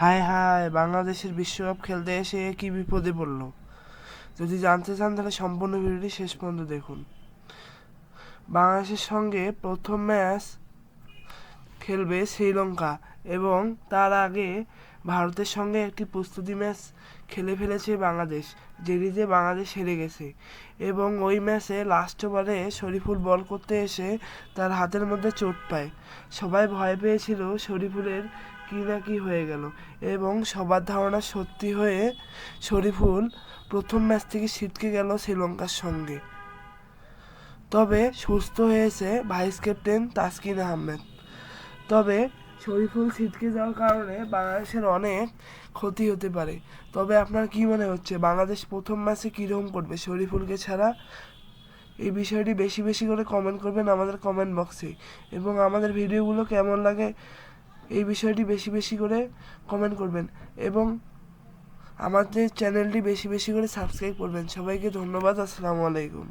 হায় হায়, বাংলাদেশের বিশ্বকাপ খেলতে এসে কি বিপদে পড়ল? যদি জানতে চান তাহলে সম্পূর্ণ ভিডিওটি শেষ পর্যন্ত দেখুন। বাংলাদেশের সঙ্গে প্রথম ম্যাচ খেলবে শ্রীলঙ্কা এবং তার আগে ভারতের সঙ্গে একটি প্রস্তুতি ম্যাচ খেলে ফেলেছে বাংলাদেশ যেটিতে বাংলাদেশ হেরে গেছে এবং ওই ম্যাচে লাস্ট ওভারে শরীফুল বল করতে এসে তার হাতের মধ্যে চোট পায়। সবাই ভয় পেয়েছিল শরীফুলের কী না কী হয়ে গেল। এবং সবার ধারণা সত্যি হয়ে শরীফুল প্রথম ম্যাচ থেকে ছিটকে গেল শ্রীলঙ্কার সঙ্গে। তবে সুস্থ হয়েছে ভাইস ক্যাপ্টেন তাসকিন আহমেদ। তবে শরীফুল ছিটকে যাওয়ার কারণে বাংলাদেশের অনেক ক্ষতি হতে পারে। তবে আপনার কি মনে হচ্ছে, বাংলাদেশ প্রথম ম্যাচে কীরকম করবে? শরীফুলকে ছাড়া এই বিষয়টি বেশি বেশি করে কমেন্ট করবেন আমাদের কমেন্ট বক্সে এবং আমাদের ভিডিওগুলো কেমন লাগে এই বিষয়টি বেশি বেশি করে কমেন্ট করবেন এবং আমাদের চ্যানেলটি বেশি বেশি করে সাবস্ক্রাইব করবেন। সবাইকে ধন্যবাদ, আসসালামু আলাইকুম।